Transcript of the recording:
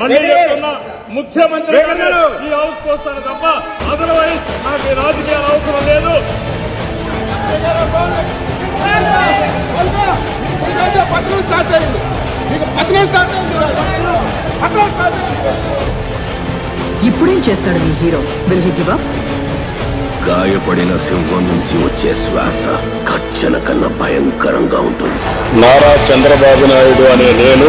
మళ్ళీ చెప్తున్నా ముఖ్యమంత్రి ఈ హౌస్ వస్తాను తప్ప అదర్వైజ్ నాకు రాజకీయాలు అవసరం లేదు. ఈరోజు పత్రం స్టార్ట్ అయింది మీకు పత్రం స్టార్ట్ అయింది ఈరోజు. పత్రం స్టార్ట్ అయింది ఇప్పుడేం చేస్తాడు మీ hero? Will he give up? గాయపడిన సింహం నుంచి వచ్చే శ్వాస కచ్చన కన్నా భయంకరంగా ఉంటుంది. నారా చంద్రబాబు నాయుడు అనే నేను